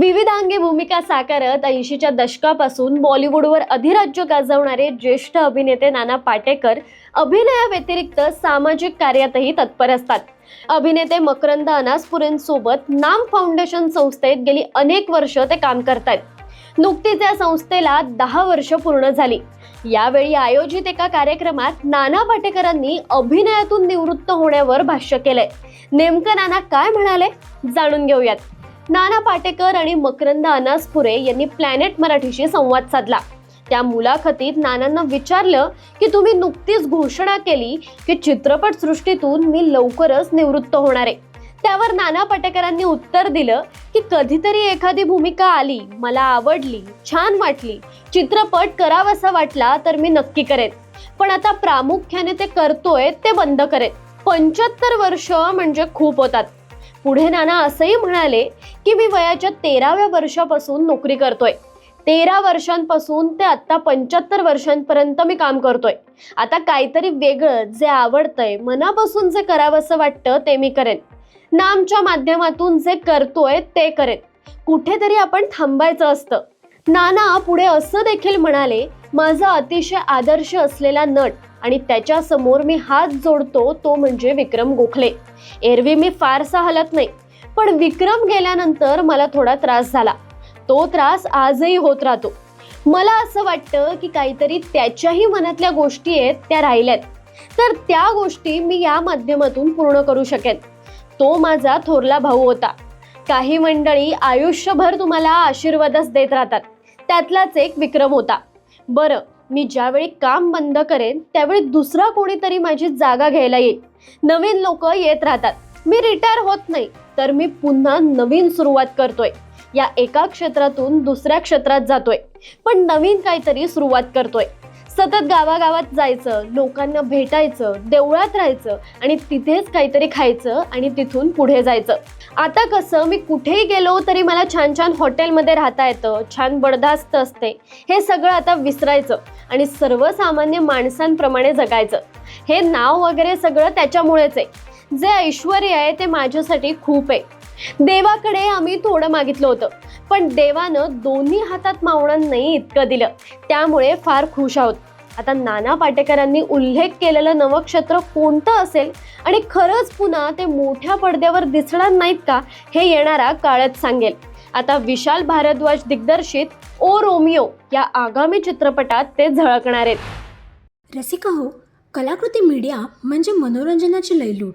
विविधांगी भूमिका साकारत ऐंशीच्या दशकापासून बॉलिवूडवर अधिराज्य गाजवणारे ज्येष्ठ अभिनेते नाना पाटेकर अभिनयाव्यतिरिक्त सामाजिक कार्यातही तत्पर असतात. अभिनेते मकरंद अनासपुरेंसोबत नाम फाउंडेशन संस्थेत गेली अनेक वर्ष ते काम करतायत. नुकतीच या संस्थेला दहा वर्ष पूर्ण झाली. यावेळी आयोजित एका कार्यक्रमात नाना पाटेकरांनी अभिनयातून निवृत्त होण्यावर भाष्य केलंय. नेमकं नाना काय म्हणाले? जाणून घेऊयात. नाना पाटेकर आणि मकरंद अनासपुरे यांनी प्लॅनेट मराठीशी संवाद साधला. त्या मुलाखतीत नानांना विचारलं की तुम्ही नुकतीच घोषणा केली की चित्रपट सृष्टीतून मी लवकरच निवृत्त होणार आहे. त्यावर नाना पाटेकरांनी उत्तर दिलं की कधीतरी एखादी भूमिका आली मला आवडली छान वाटली चित्रपट करावासा वाटला तर मी नक्की करेन. पण आता प्रामुख्याने ते करतोय ते बंद करेन. पंच्याहत्तर वर्ष म्हणजे खूप होतात. पुढे नाना असंही म्हणाले की मी वयाच्या तेराव्या वर्षापासून नोकरी करतोय. तेरा वर्षांपासून ते आत्ता पंच्याहत्तर वर्षांपर्यंत मी काम करतोय. आता काहीतरी वेगळं जे आवडतंय मनापासून जे करावंसं वाटतं ते मी करेन. नामच्या माध्यमातून जे करतोय ते करेन. कुठेतरी आपण थांबायचं असतं. नाना पुढे असं देखील म्हणाले माझा अतिशय आदर्श असलेला नट आणि त्याच्यासमोर मी हात जोडतो तो म्हणजे विक्रम गोखले. एरवी मी फारसा हलत नाही. पण विक्रम गेल्यानंतर मला थोडा त्रास झाला. तो त्रास आजही होत राहतो. मला असं वाटतं की काहीतरी त्याच्याही मनातल्या गोष्टी आहेत त्या राहिल्यात. तर त्या गोष्टी मी या माध्यमातून पूर्ण करू शकेन. तो माझा थोरला भाऊ होता. काही मंडळी आयुष्यभर तुम्हाला आशीर्वादच देत राहतात. त्यातलाच एक विक्रम होता. बरं मी ज्यावेळी काम बंद करेन त्यावेळी दुसरा कोणीतरी माझी जागा घ्यायला येईल. नवीन लोक येत राहतात. मी रिटायर होत नाही तर मी पुन्हा नवीन सुरुवात करतोय. या एका क्षेत्रातून दुसऱ्या क्षेत्रात जातोय. पण नवीन काहीतरी सुरुवात करतोय. सतत गावागावात जायचं लोकांना भेटायचं देवळात राहायचं आणि तिथेच काहीतरी खायचं आणि तिथून पुढे जायचं. आता कसं मी कुठेही गेलो तरी मला छान छान हॉटेलमध्ये राहता येतं छान बडदास्त असते. हे सगळं आता विसरायचं आणि सर्वसामान्य माणसांप्रमाणे जगायचं. हे नाव वगैरे सगळं त्याच्यामुळेच आहे. जे ऐश्वर आहे ते माझ्यासाठी खूप आहे. देवाकडे आम्ही थोडं मागितलं होतं पण देवानं दोन्ही हातात मावणं नाही इतकं दिलं. त्यामुळे फार खुश आहोत. आता नाना पाटेकरांनी उल्लेख केलेलं नवक्षेत्र कोणतं असेल आणि खरंच पुन्हा ते मोठ्या पडद्यावर दिसणार नाहीत का हे येणारा काळच सांगेल. आता विशाल भारद्वाज दिग्दर्शित ओ रोमिओ या आगामी चित्रपटात ते झळकणार आहेत. रसिका हो कलाकृती मीडिया म्हणजे मनोरंजनाची लयलूट.